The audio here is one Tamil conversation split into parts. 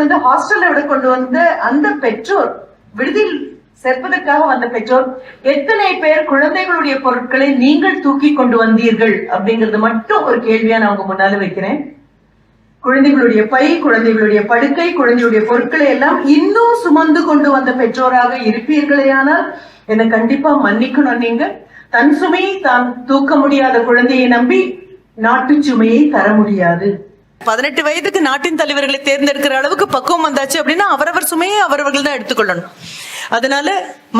கொண்டு வந்து ஹாஸ்டல்ல விட கொண்டு வந்த அந்த பெற்றோர் விடுதியில் சேர்ப்பதற்காக வந்த பெற்றோர் எத்தனை பேர் குழந்தைகளுடைய பொருட்களை நீங்கள் தூக்கி கொண்டு வந்தீர்கள் அப்படிங்கறது மட்டும் ஒரு கேள்வியா நான் உங்க முன்னால வைக்கிறேன். குழந்தைகளுடைய பை குழந்தைகளுடைய படுக்கை குழந்தைகளுடைய பொருட்களை எல்லாம் இன்னும் சுமந்து கொண்டு வந்த பெற்றோராக இருப்பீர்களேயானால் என்னை கண்டிப்பா மன்னிக்கணும் நீங்க. தன் சுமையை தான் தூக்க முடியாத குழந்தையை நம்பி நாட்டு சுமையை தர முடியாது. பதினெட்டு வயதுக்கு நாட்டின் தலைவர்களை தேர்ந்தெடுக்கிற அளவுக்கு பக்குவம் வந்தாச்சு அப்படின்னா அவரவர் சுமையை அவரவர்கள் தான் எடுத்துக்கொள்ளணும். அதனால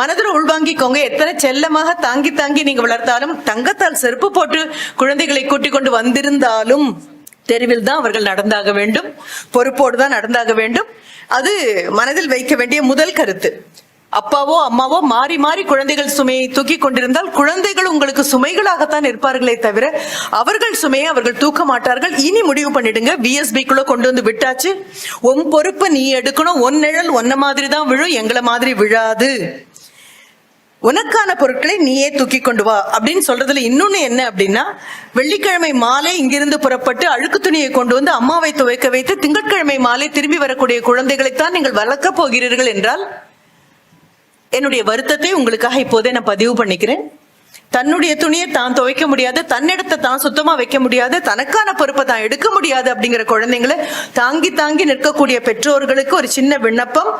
மனதில் உள்வாங்கிக்கோங்க. எத்தனை செல்லமாக தாங்கி தாங்கி நீங்க வளர்த்தாலும் தங்கத்தால் செருப்பு போட்டு குழந்தைகளை கூட்டிக் கொண்டு வந்திருந்தாலும் தெருவில் தான் அவர்கள் நடந்தாக வேண்டும். பொறுப்போடு தான் நடந்தாக வேண்டும். அது மனதில் வைக்க வேண்டிய முதல் கருத்து. அப்பாவோ அம்மாவோ மாறி மாறி குழந்தைகள் சுமையை தூக்கி கொண்டிருந்தால் குழந்தைகள் உங்களுக்கு சுமைகளாகத்தான் இருப்பார்களே தவிர அவர்கள் சுமையை அவர்கள் தூக்க மாட்டார்கள். இனி முடிவு பண்ணிடுங்க. பிஎஸ்பிக்குள்ள கொண்டு வந்து விட்டாச்சு. உன் பொறுப்பு நீ எடுக்கணும். உன் நிழல் ஒன்ன மாதிரி தான் விழும். எங்களை மாதிரி விழாது. உனக்கான பொருட்களை நீயே தூக்கி கொண்டு வா அப்படின்னு சொல்றதுல இன்னொன்னு என்ன அப்படின்னா வெள்ளிக்கிழமை மாலை இங்கிருந்து புறப்பட்டு அழுக்கு துணியை கொண்டு வந்து அம்மாவை துவைக்க வைத்து திங்கட்கிழமை மாலை திரும்பி வரக்கூடிய குழந்தைகளைத்தான் நீங்கள் வளர்க்க போகிறீர்கள் என்றால் என்னுடைய வருத்தத்தை உங்களுக்காக இப்போதே நான் பதிவு பண்ணிக்கிறேன். தன்னுடைய துணியை தான் துவைக்க முடியாது தன்னிடத்தை தான் சுத்தமா வைக்க முடியாது தனக்கான பொறுப்பை தான் எடுக்க முடியாது அப்படிங்கிற குழந்தைங்களை தாங்கி தாங்கி நிற்கக்கூடிய பெற்றோர்களுக்கு ஒரு சின்ன விண்ணப்பம்.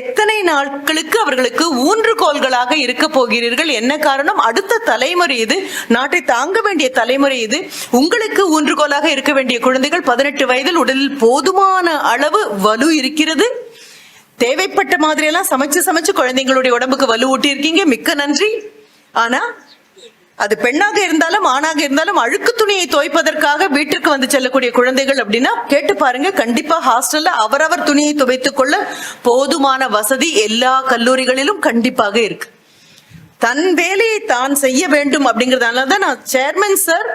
எத்தனை நாட்களுக்கு அவர்களுக்கு ஊன்றுகோல்களாக இருக்க போகிறீர்கள்? என்ன காரணம்? அடுத்த தலைமுறை இது. நாட்டை தாங்க வேண்டிய தலைமுறை இது. உங்களுக்கு ஊன்றுகோலாக இருக்க வேண்டிய குழந்தைகள் பதினெட்டு வயதில் உடலில் போதுமான அளவு வலு இருக்கிறது. தேவைப்பட்ட மாதிரி எல்லாம் சமைச்சு சமைச்சு குழந்தைங்களுடைய உடம்புக்கு வலு ஊட்டி இருக்கீங்க மிக்க நன்றி. ஆனா அது பெண்ணாக இருந்தாலும் ஆணாக இருந்தாலும் அழுக்கு துணியை துவைப்பதற்காக வீட்டிற்கு வந்து செல்லக்கூடிய குழந்தைகள் அப்படின்னா கேட்டு பாருங்க. கண்டிப்பா ஹாஸ்டல்ல அவரவர் துணியை துவைத்துக் கொள்ள போதுமான வசதி எல்லா கல்லூரிகளிலும் கண்டிப்பாக இருக்கு. தன் வேலையை தான் செய்ய வேண்டும் அப்படிங்கறதுனால தான் நான் சேர்மன் சார்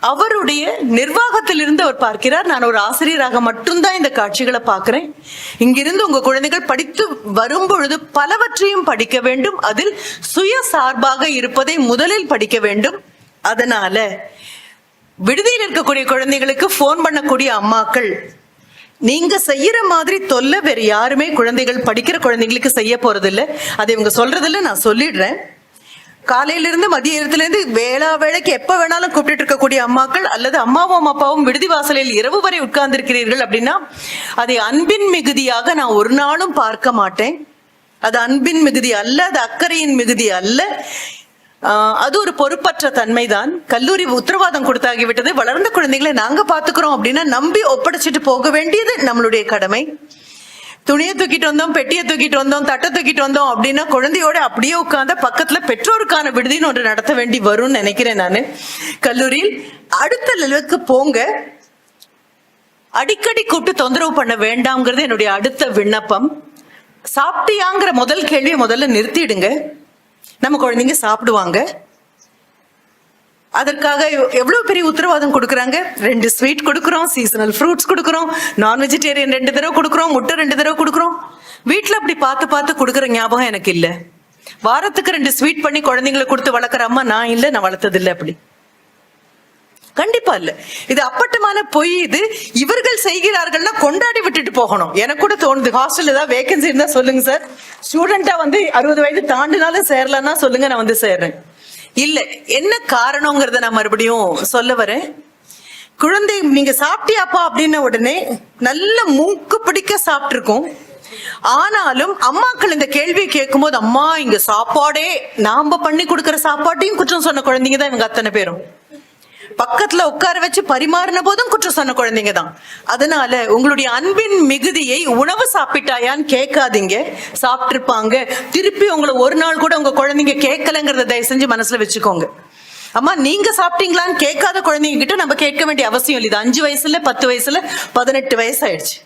அவருடைய நிர்வாகத்திலிருந்து அவர் பார்க்கிறார். நான் ஒரு ஆசிரியராக மட்டும்தான் இந்த காட்சிகளை பார்க்கிறேன். இங்கிருந்து உங்க குழந்தைகள் படித்து வரும் பொழுது பலவற்றையும் படிக்க வேண்டும். அதில் சுய சார்பாக இருப்பதை முதலில் படிக்க வேண்டும். அதனால விடுதியில் இருக்கக்கூடிய குழந்தைகளுக்கு ஃபோன் பண்ணக்கூடிய அம்மாக்கள் நீங்க செய்யற மாதிரி தொல்லை வேற யாருமே குழந்தைகள் படிக்கிற குழந்தைங்களுக்கு செய்ய போறது அதை இவங்க சொல்றதில்ல நான் சொல்லிடுறேன். காலையிலிருந்து மதிய இருந்து வேளா வேலைக்கு எப்ப வேணாலும் கூப்பிட்டு இருக்கக்கூடிய அம்மாக்கள் அல்லது அம்மாவும் அப்பாவும் விடுதி வாசலில் இரவு வரை உட்கார்ந்திருக்கிறீர்கள் அப்படின்னா அதை அன்பின் மிகுதியாக நான் ஒரு நாளும் பார்க்க மாட்டேன். அது அன்பின் மிகுதி அல்ல அது அக்கறையின் மிகுதி அல்ல. அது ஒரு பொறுப்பற்ற தன்மைதான். கல்லூரி உத்தரவாதம் கொடுத்தாகிவிட்டது. வளர்ந்த குழந்தைகளை நாங்க பாத்துக்கிறோம் அப்படின்னா நம்பி ஒப்படைச்சிட்டு போக வேண்டியது நம்மளுடைய கடமை. துணியை தூக்கிட்டு வந்தோம் பெட்டியை தூக்கிட்டு வந்தோம் தட்டை தூக்கிட்டு வந்தோம் அப்படின்னா குழந்தையோட அப்படியே உட்காந்து பக்கத்துல பெற்றோருக்கான விடுதின்னு ஒன்று நடத்த வேண்டி வரும்னு நினைக்கிறேன் நான். கல்லூரியில் அடுத்த லெவலுக்கு போங்க. அடிக்கடி கூப்பிட்டு தொந்தரவு பண்ண வேண்டாம்ங்கிறது என்னுடைய அடுத்த விண்ணப்பம். சாப்பிட்டியாங்கிற முதல் கேள்வியை முதல்ல நிறுத்திடுங்க. நம்ம குழந்தைங்க சாப்பிடுவாங்க. அதற்காக எவ்வளோ எவ்வளவு பெரிய உத்தரவாதம் கொடுக்குறாங்க? ரெண்டு ஸ்வீட் கொடுக்குறோம் சீசனல் ஃப்ரூட்ஸ் கொடுக்குறோம் நான் வெஜிடேரியன் ரெண்டு தடவை கொடுக்குறோம் முட்டை ரெண்டு தடவை கொடுக்குறோம். வீட்டில் அப்படி பார்த்து பார்த்து கொடுக்குற ஞாபகம் எனக்கு இல்ல. வாரத்துக்கு ரெண்டு ஸ்வீட் பண்ணி குழந்தைங்களை கொடுத்து வளர்க்குற அம்மா நான் இல்லை நான் வளர்த்தது இல்லை அப்படி. கண்டிப்பா இல்ல. இது அப்பட்டமான பொய் இது. இவர்கள் செய்கிறார்கள்னா கொண்டாடி விட்டுட்டு போகணும். எனக்கு கூட தோணுது. ஹாஸ்டல் ஏதாவது வேகன்சி இருந்தா சொல்லுங்க சார் ஸ்டூடெண்டா வந்து அறுபது வயது தாண்டினாலும் சேரலன்னா சொல்லுங்க நான் வந்து சேர்றேன். இல்ல என்ன காரணங்கிறத நான் மறுபடியும் சொல்ல வரேன். குழந்தை நீங்க சாப்பிட்டியாப்பா அப்படின்ன உடனே நல்ல மூக்கு பிடிக்க சாப்பிட்டிருக்கோம். ஆனாலும் அம்மாக்கள் இந்த கேள்வியை கேட்கும்போது அம்மா இங்க சாப்பாடே நாம பண்ணி கொடுக்குற சாப்பாட்டையும் குற்றம் சொன்ன குழந்தைங்க தான் இவங்க அத்தனை பேரும். பக்கத்துல உட்கார வச்சு பரிமாறின போதும் குற்றம் சொன்ன குழந்தைங்க தான். அதனால உங்களுடைய அன்பின் மிகுதியை உணவு சாப்பிட்டாயான்னு கேட்காதீங்க. சாப்பிட்டிருப்பாங்க. திருப்பி உங்களை ஒரு நாள் கூட உங்க குழந்தைங்க கேட்கலங்கிறத தயவு செஞ்சு மனசுல வச்சுக்கோங்க. அம்மா நீங்க சாப்பிட்டீங்களான்னு கேட்காத குழந்தைங்க கிட்ட நம்ம கேட்க வேண்டிய அவசியம் இல்லை. இது அஞ்சு வயசுல பத்து வயசுல பதினெட்டு வயசு ஆயிடுச்சு.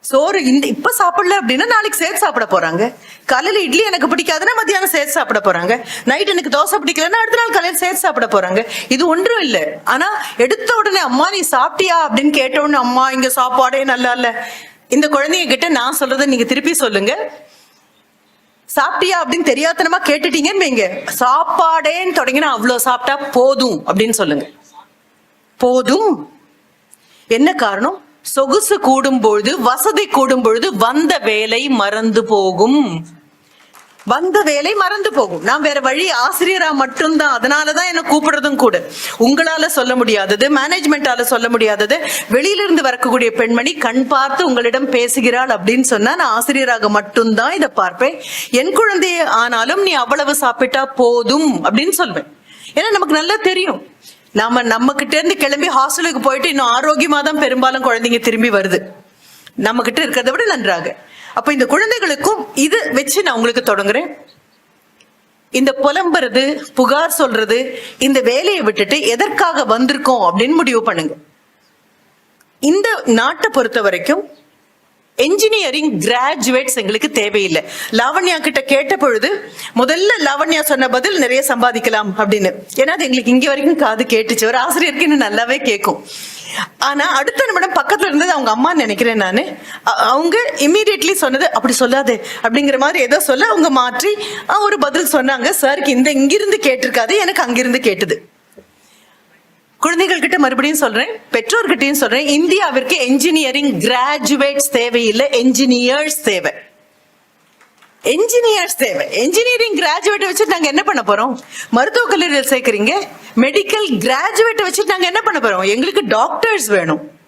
சோறு இந்த இப்ப சாப்பிடல அப்படின்னா நாளைக்கு சேர்த்து சாப்பிட போறாங்க. காலையில இட்லி எனக்கு பிடிக்காதுன்னா மத்தியானம் சேர்த்து சாப்பிட போறாங்க. நைட் எனக்கு தோசை பிடிக்கலன்னா அடுத்த நாள் காலையில சேர்த்து சாப்பிட போறாங்க. இது ஒன்றும் இல்லை. ஆனா எடுத்த உடனே அம்மா நீ சாப்பிட்டியா? அப்படின்னு கேட்ட உடனே அம்மா இங்க சாப்பாடே நல்லா இல்ல. இந்த குழந்தைங்க கிட்ட நான் சொல்றதை நீங்க திருப்பி சொல்லுங்க. சாப்பிட்டியா? அப்படின்னு தெரியாதனமா கேட்டுட்டீங்கன்னு வைங்க. சாப்பாடேன்னு தொடங்கினா அவ்வளவு சாப்பிட்டா போதும் அப்படின்னு சொல்லுங்க. போதும். என்ன காரணம்? சொகுசு கூடும் பொழுது வசதி கூடும் பொழுது வந்த வேலை மறந்து போகும். வந்த வேலை மறந்து போகும். நான் வேற வழி ஆசிரியரா மட்டும்தான். அதனாலதான் என்ன கூப்பிடுறதும் கூட. உங்களால சொல்ல முடியாதது மேனேஜ்மெண்டால சொல்ல முடியாதது வெளியிலிருந்து வரக்கூடிய பெண்மணி கண் பார்த்து உங்களிடம் பேசுகிறாள் அப்படின்னு சொன்னா நான் ஆசிரியராக மட்டும்தான் இதை பார்ப்பேன். என் குழந்தைய ஆனாலும் நீ அவ்வளவு சாப்பிட்டா போதும் அப்படின்னு சொல்வேன். ஏன்னா நமக்கு நல்லா தெரியும். நாம நம்ம கிட்ட இருந்து கிளம்பி ஹாஸ்டலுக்கு போயிட்டு இன்னும் ஆரோக்கியமா தான் பெரும்பாலும் குழந்தைங்க திரும்பி வருது. நம்ம கிட்ட இருக்கிறத விட நன்றாக. அப்ப இந்த குழந்தைகளுக்கும் இது வச்சு நான் உங்களுக்கு தொடங்குறேன். இந்த புலம்புறது புகார் சொல்றது இந்த வேலையை விட்டுட்டு எதற்காக வந்திருக்கோம் அப்படின்னு முடிவு பண்ணுங்க. இந்த நாட்டை பொறுத்த வரைக்கும் என்ஜினியரிங் கிராஜுவேட்ஸ் எங்களுக்கு தேவையில்லை. லாவண்யா கிட்ட கேட்ட பொழுது முதல்ல லாவண்யா சொன்ன பதில் நிறைய சம்பாதிக்கலாம் அப்படின்னு. ஏன்னா அது எங்களுக்கு இங்க வரைக்கும் காது கேட்டுச்சு. ஒரு ஆசிரியருக்கு இன்னும் நல்லாவே கேட்கும். ஆனா அடுத்த நிமிடம் பக்கத்துல இருந்தது அவங்க அம்மா நினைக்கிறேன் நானு. அவங்க இம்மீடியட்லி சொன்னது அப்படி சொல்லாதே அப்படிங்கிற மாதிரி ஏதோ சொல்ல அவங்க மாற்றி ஒரு பதில் சொன்னாங்க. சாருக்கு இந்த இங்கிருந்து கேட்டிருக்காது எனக்கு அங்கிருந்து கேட்டது. குழந்தைகள் கிட்ட மறுபடியும் சொல்றேன் பெற்றோர்கிட்டையும் சொல்றேன் இந்தியாவிற்கு என்ஜினியரிங் கிராஜுவேட்ஸ் தேவையில்லை என்ஜினியர்ஸ் தேவை. என்ஜினியர்ஸ் தேவை. என்ஜினியரிங் கிராஜுவேட் வச்சுட்டு நாங்க என்ன பண்ண போறோம்? மருத்துவக் கல்லூரியில் சேர்க்கறீங்க மெடிக்கல் கிராஜுவேட் வச்சுட்டு நாங்க என்ன பண்ண போறோம்? எங்களுக்கு டாக்டர்ஸ் வேணும்.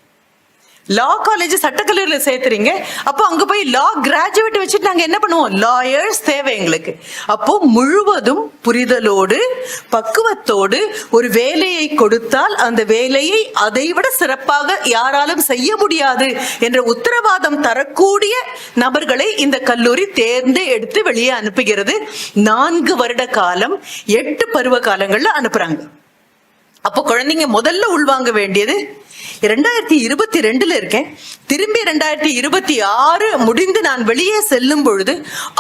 லா காலேஜ் சட்டக்கல்லூரியில் சேர்த்துறீங்க. அப்போ அங்கே போய் லா கிராஜுவேட் வச்சுட்டு நாங்கள் என்ன பண்ணுவோம்? லாயர்ஸ் தேவை எங்களுக்கு. அப்போ முழுவதும் புரிதலோடு பக்குவத்தோடு ஒரு வேலையை கொடுத்தால் அந்த வேலையை அதைவிட சிறப்பாக யாராலும் செய்ய முடியாது என்ற உத்தரவாதம் தரக்கூடிய நபர்களை இந்த கல்லூரி தேர்ந்து எடுத்து வெளியே அனுப்புகிறது. நான்கு வருட காலம் எட்டு பருவ காலங்களில் அனுப்புறாங்க. அப்போ குழந்தைங்க முதல்ல உள்வாங்க வேண்டியது ரெண்டாயிரத்தி இருபத்தி ரெண்டுல இருக்கேன். திரும்பி ரெண்டாயிரத்தி இருபத்தி ஆறு முடிந்து நான் வெளியே செல்லும் பொழுது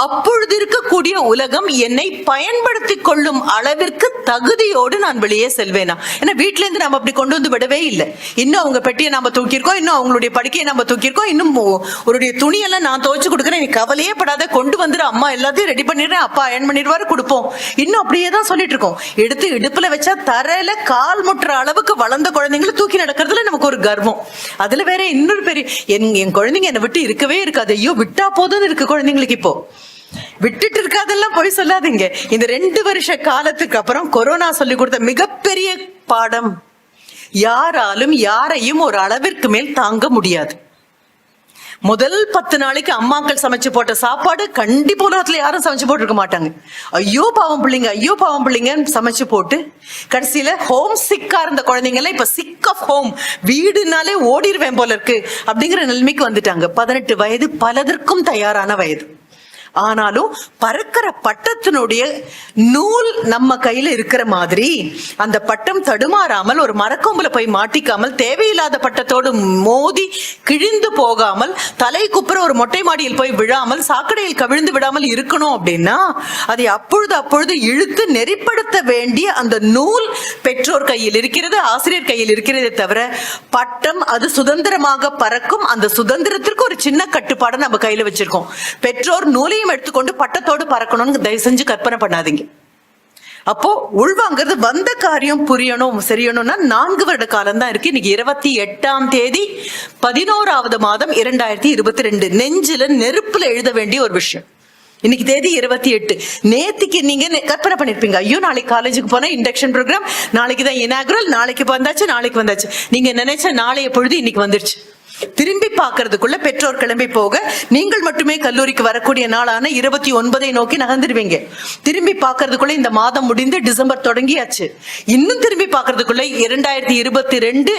அப்பொழுது இருக்கக்கூடிய உலகம் என்னை பயன்படுத்தி கொள்ளும் அளவிற்கு தகுதியோடு நான் வெளியே செல்வேனா? ஏன்னா வீட்டுல இருந்து நம்ம அப்படி கொண்டு வந்து விடவே இல்லை. இன்னும் அவங்க பெட்டியை நாம தூக்கியிருக்கோம் இன்னும் அவங்களுடைய படுக்கையை நம்ம தூக்கியிருக்கோம் இன்னும் உங்களுடைய ஒருடைய துணியெல்லாம் நான் துவைச்சு கொடுக்குறேன் நீ கவலையே படாத கொண்டு வந்துரு அம்மா எல்லாத்தையும் ரெடி பண்ணிடுறேன் அப்பா அயன் பண்ணிடுவாரு கொடுப்போம். இன்னும் அப்படியே தான் சொல்லிட்டு இருக்கோம். எடுத்து இடுப்புல வச்சா தரையில கால் முட்டுற அளவுக்கு வளர்ந்த குழந்தைங்களை தூக்கி நடக்கிறதுல நமக்கு ஒரு கர்வம். அதுல வேற இன்னொரு பெரிய என் என் குழந்தைங்க என்னை விட்டு இருக்கவே இருக்காது. ஐயோ விட்டா போதும்னு இருக்கு குழந்தைங்களுக்கு இப்போ. விட்டுட்டு இருக்காதெல்லாம் போய் சொல்லாதீங்க. இந்த ரெண்டு வருஷ காலத்துக்கு அப்புறம் கொரோனா சொல்லி கொடுத்த மிகப்பெரிய பாடம் யாராலும் யாரையும் ஒரு அளவிற்கு மேல் தாங்க முடியாது. முதல் பத்து நாளைக்கு அம்மாக்கள் சமைச்சு போட்ட சாப்பாடு கண்டிப்பா உலகத்துல யாரும் சமைச்சு போட்டிருக்க மாட்டாங்க. ஐயோ பாவம் பிள்ளைங்க ஐயோ பாவம் பிள்ளைங்கன்னு சமைச்சு போட்டு கடைசியில ஹோம் சிக்கா இருந்த குழந்தைங்க எல்லாம் இப்ப சிக் ஆஃப் ஹோம் வீடுனாலே ஓடிடுவேன் போல இருக்கு. அப்படிங்கிற நிலைமைக்கு வந்துட்டாங்க. பதினெட்டு வயது பலதற்கும் தயாரான வயது. ஆனாலும் பறக்கிற பட்டத்தினுடைய நூல் நம்ம கையில இருக்கிற மாதிரி அந்த பட்டம் தடுமாறாமல் ஒரு மரக்கொம்புல போய் மாட்டிக்காமல் தேவையில்லாத பட்டத்தோடு மோதி கிழிந்து போகாமல் தலை குப்புற ஒரு மொட்டை மாடியில் போய் விழாமல் சாக்கடையில் கவிழ்ந்து விடாமல் இருக்கணும் அப்படின்னா அதை அப்பொழுது அப்பொழுது இழுத்து நெறிப்படுத்த வேண்டிய அந்த நூல் பெற்றோர் கையில் இருக்கிறது ஆசிரியர் கையில் இருக்கிறதே தவிர பட்டம் அது சுதந்திரமாக பறக்கும் அந்த சுதந்திரத்திற்கு ஒரு சின்ன கட்டுப்பாடை நம்ம கையில வச்சிருக்கோம். பெற்றோர் நூலையும் எடுத்துக்கொண்டு பட்டத்தோடு பறக்கணும்னு தயவு செஞ்சு கற்பனை பண்ணாதீங்க. அப்போ உள்வாங்கிறது வந்த காரியம் புரியணும் சரியணும்னா நான்கு வருட காலம் தான் இருக்கு. இன்னைக்கு இருபத்தி எட்டாம் தேதி பதினோராவது மாதம் இரண்டாயிரத்தி இருபத்தி ரெண்டு. நெஞ்சில நெருப்புல எழுத வேண்டிய ஒரு விஷயம். இன்னைக்கு தேதி இருபத்தி எட்டு. நேத்துக்கு நீங்க கற்பனை பண்ணிருப்பீங்க. ஐயோ நாளைக்கு காலேஜுக்கு போனா இண்டக்ஷன் ப்ரோக்ராம் நாளைக்கு தான் இனாகுரல் நாளைக்கு வந்தாச்சு நாளைக்கு வந்தாச்சு. நீங்க நினைச்ச நாளைய பொழுது இன்னைக்கு வந்துருச்சு. திரும்பி பார்க்கறதுக்குள்ள பெற்றோர் கிளம்பி போக நீங்கள் மட்டுமே கல்லூரிக்கு வரக்கூடிய நாளான இருபத்தி ஒன்பதை நோக்கி நகர்ந்துருவீங்க. திரும்பி பார்க்கறதுக்குள்ள இந்த மாதம் முடிந்து டிசம்பர் தொடங்கியாச்சு. இன்னும் திரும்பி பார்க்கறதுக்குள்ள இரண்டாயிரத்தி இருபத்தி ரெண்டு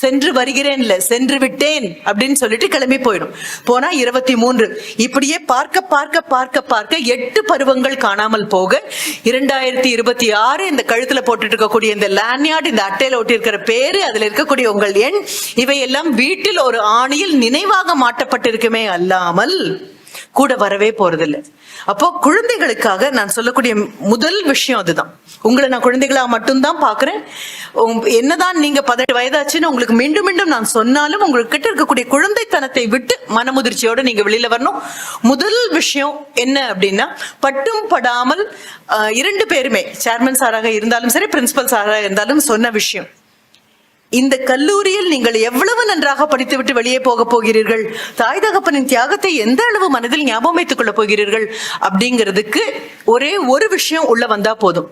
சென்று வருகிறேன்ல சென்று விட்டேன் அப்படின்னு சொல்லிட்டு கிளம்பி போயிடும். போனா இருபத்தி மூன்று. இப்படியே பார்க்க பார்க்க பார்க்க பார்க்க எட்டு பருவங்கள் காணாமல் போக இரண்டாயிரத்தி இருபத்தி ஆறு இந்த கழுத்துல போட்டுட்டு இருக்கக்கூடிய இந்த லேண்ட்யார்டு இந்த அட்டையில ஒட்டி இருக்கிற பேரு அதுல இருக்கக்கூடிய உங்கள் எண் இவையெல்லாம் வீட்டில் ஒரு ஆணியில் நினைவாக மாட்டப்பட்டிருக்குமே அல்லாமல் கூட வரவே போறதில்லை. அப்போ குழந்தைகளுக்காக நான் சொல்லக்கூடிய முதல் விஷயம் அதுதான். உங்களை நான் குழந்தைகளா மட்டும்தான் பாக்குறேன் என்னதான் நீங்க பதினெட்டு வயதாச்சுன்னு உங்களுக்கு மீண்டும் மீண்டும் நான் சொன்னாலும் உங்களுக்கு கிட்ட இருக்கக்கூடிய குழந்தைத்தனத்தை விட்டு மனமுதிர்ச்சியோட நீங்க வெளியில வரணும். முதல் விஷயம் என்ன அப்படின்னா பட்டும் படாமல் இரண்டு பேருமே சேர்மன் சாராக இருந்தாலும் சரி பிரின்சிபல் சாராக இருந்தாலும் சொன்ன விஷயம். இந்த கல்லூரியில் நீங்கள் எவ்வளவு நன்றாக படித்துவிட்டு வெளியே போக போகிறீர்கள்? தாய் தகப்பனின் தியாகத்தை எந்த அளவு மனதில் ஞாபகம் வைத்துக் கொள்ள போகிறீர்கள்? அப்படிங்கிறதுக்கு ஒரே ஒரு விஷயம் உள்ள வந்தா போதும்.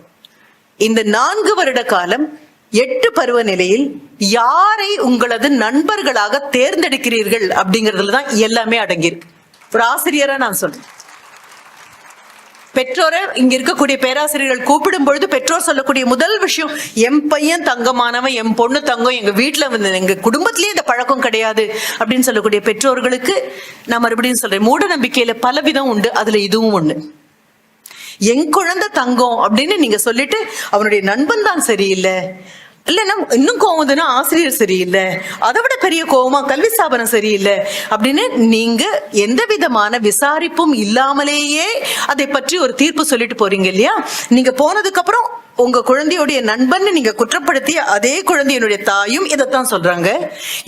இந்த நான்கு வருட காலம் எட்டு பருவ நிலையில் யாரை உங்களது நண்பர்களாக தேர்ந்தெடுக்கிறீர்கள்? அப்படிங்கிறதுல தான் எல்லாமே அடங்கியிருக்கு. ஒரு ஆசிரியரா நான் சொல்றேன். பெற்றோரை இங்க இருக்கக்கூடிய பேராசிரியர்கள் கூப்பிடும் பொழுது பெற்றோர் சொல்லக்கூடிய முதல் விஷயம் என் பையன் தங்கமானவன் என் பொண்ணு தங்கம் எங்க வீட்டுல வந்து எங்க குடும்பத்திலேயே இந்த பழக்கம் கிடையாது. அப்படின்னு சொல்லக்கூடிய பெற்றோர்களுக்கு நான் மறுபடியும் சொல்றேன் மூட நம்பிக்கையில பல விதம் உண்டு அதுல இதுவும் ஒண்ணு. என் குழந்தை தங்கம் அப்படின்னு நீங்க சொல்லிட்டு அவனுடைய நண்பன் தான் சரியில்லை. இல்லைன்னா இன்னும் கோவம் வந்துன்னா ஆசிரியர் சரியில்லை. அதை விட பெரிய கோவமா கல்வி ஸ்தாபனம் சரியில்லை அப்படின்னு நீங்க எந்த விதமான விசாரிப்பும் இல்லாமலேயே அதை பற்றி ஒரு தீர்ப்பு சொல்லிட்டு போறீங்க இல்லையா? நீங்க போனதுக்கு அப்புறம் உங்க குழந்தையுடைய நண்பன் நீங்க குற்றப்படுத்திய அதே குழந்தையினுடைய தாயும் இதைத்தான் சொல்றாங்க.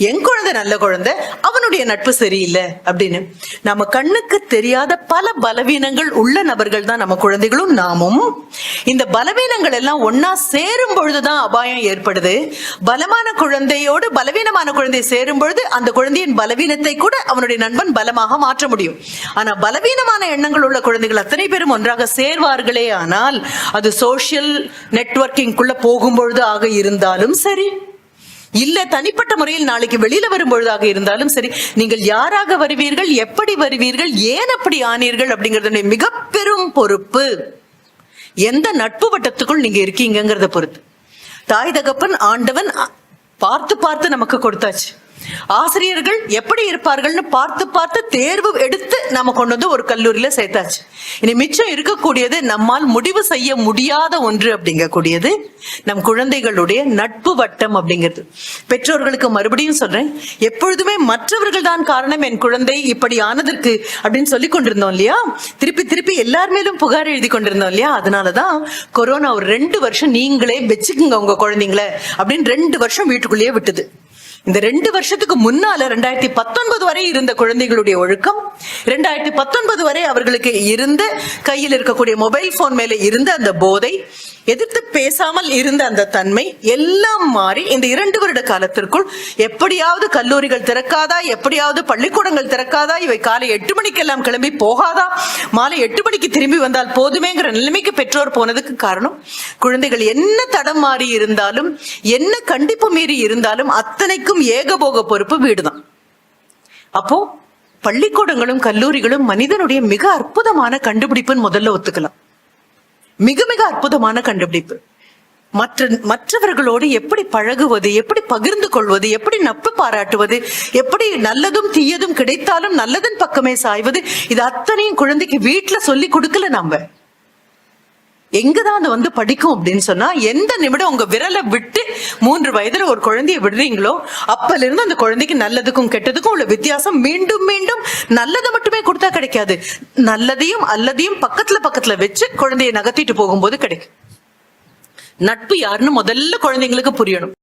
என் குழந்தை நல்ல குழந்தை அவனுடைய நட்பு சரியில்லை அப்படின்னு. நம்ம கண்ணுக்கு தெரியாத பல பலவீனங்கள் உள்ள நபர்கள் தான் நம்ம குழந்தைகளும் நாமும். இந்த பலவீனங்கள் எல்லாம் ஒன்னா சேரும் பொழுதுதான் அபாயம் ஏற்படுது. பலமான குழந்தையோடு பலவீனமான குழந்தை சேரும் பொழுது அந்த குழந்தையின் பலவீனத்தை கூட அவனுடைய நண்பன் பலமாக மாற்ற முடியும். ஆனா பலவீனமான எண்ணங்கள் உள்ள குழந்தைகள் அத்தனை பேரும் ஒன்றாக சேர்வார்களே ஆனால் அது சோஷியல் நெட்வொர்க்கிங்குள்ள போகும்பொழுது ஆக இருந்தாலும் சரி. இல்ல தனிப்பட்ட முறையில் நாளைக்கு வெளியில வரும்பொழுதாக இருந்தாலும் சரி. நீங்கள் யாராக வருவீர்கள் எப்படி வருவீர்கள் ஏன் அப்படி ஆனீர்கள் அப்படிங்கறது மிக பெரும் பொறுப்பு. எந்த நட்பு வட்டத்துக்குள் நீங்க இருக்கீங்கிறத பொறுத்து. தாய் தகப்பன் ஆண்டவன் பார்த்து பார்த்து நமக்கு கொடுத்தாச்சு. ஆசிரியர்கள் எப்படி இருப்பார்கள்னு பார்த்து பார்த்து தேர்வு எடுத்து நாம கொண்டு வந்து ஒரு கல்லூரியில சேர்த்தாச்சு. இனி மிச்சம் இருக்கக்கூடியது நம்மால் முடிவு செய்ய முடியாத ஒன்று அப்படிங்கக்கூடியது நம் குழந்தைகளுடைய நட்பு வட்டம் அப்படிங்கிறது. பெற்றோர்களுக்கு மறுபடியும் சொல்றேன் எப்பொழுதுமே மற்றவர்கள் தான் காரணம் என் குழந்தை இப்படி ஆனதற்கு அப்படின்னு சொல்லி கொண்டிருந்தோம் இல்லையா? திருப்பி திருப்பி எல்லார் மேலும் புகார் எழுதி கொண்டிருந்தோம் இல்லையா? அதனாலதான் கொரோனா ஒரு ரெண்டு வருஷம் நீங்களே வச்சுக்குங்க உங்க குழந்தைங்கள அப்படின்னு ரெண்டு வருஷம் வீட்டுக்குள்ளேயே விட்டுது. இந்த ரெண்டு வருஷத்துக்கு முன்னால ரெண்டாயிரத்தி பத்தொன்பது வரை இருந்த குழந்தைகளுடைய ஒழுக்கம் ரெண்டாயிரத்தி பத்தொன்பது வரை அவர்களுக்கு இருந்த கையில் இருக்கக்கூடிய மொபைல் போன் மேல இருந்த அந்த போதை எதிர்த்து பேசாமல் இருந்த அந்த தன்மை எல்லாம் மாறி இந்த இரண்டு வருட காலத்திற்குள் எப்படியாவது கல்லூரிகள் திறக்காதா? எப்படியாவது பள்ளிக்கூடங்கள் திறக்காதா? இவை காலை எட்டு மணிக்கெல்லாம் கிளம்பி போகாதா? மாலை எட்டு மணிக்கு திரும்பி வந்தால் போதுமேங்கிற நிலைமைக்கு பெற்றோர் போனதுக்கு காரணம் குழந்தைகள் என்ன தடம் மாறி இருந்தாலும் என்ன கண்டிப்பு மீறி இருந்தாலும் அத்தனைக்கும் ஏகபோக பொறுப்பு வீடுதான். அப்போ பள்ளிக்கூடங்களும் கல்லூரிகளும் மனிதனுடைய மிக அற்புதமான கண்டுபிடிப்புன்னு முதல்ல ஒத்துக்கலாம். மிக மிக அற்புதமான கண்டுபிடிப்பு. மற்ற மற்றவர்களோடு எப்படி பழகுவது எப்படி பகிர்ந்து கொள்வது எப்படி நட்பு பாராட்டுவது எப்படி நல்லதும் தீயதும் கிடைத்தாலும் நல்லதன் பக்கமே சாய்வது இது அத்தனையும் குழந்தைக்கு வீட்டுல சொல்லி கொடுக்கல நாம. எங்கதான் அது வந்து படிக்கும் அப்படின்னு சொன்னா எந்த நிமிடம் உங்க விரலை விட்டு மூன்று வயதுல ஒரு குழந்தைய விடுறீங்களோ அப்பல இருந்து அந்த குழந்தைக்கு நல்லதுக்கும் கெட்டதுக்கும் உள்ள வித்தியாசம் மீண்டும் மீண்டும் நல்லதை மட்டுமே கொடுத்தா கிடைக்காது. நல்லதையும் அல்லதையும் பக்கத்துல பக்கத்துல வச்சு குழந்தைய நகர்த்திட்டு போகும்போது கிடைக்கும். நட்பு யாருன்னு முதல்ல குழந்தைங்களுக்கு புரியணும்.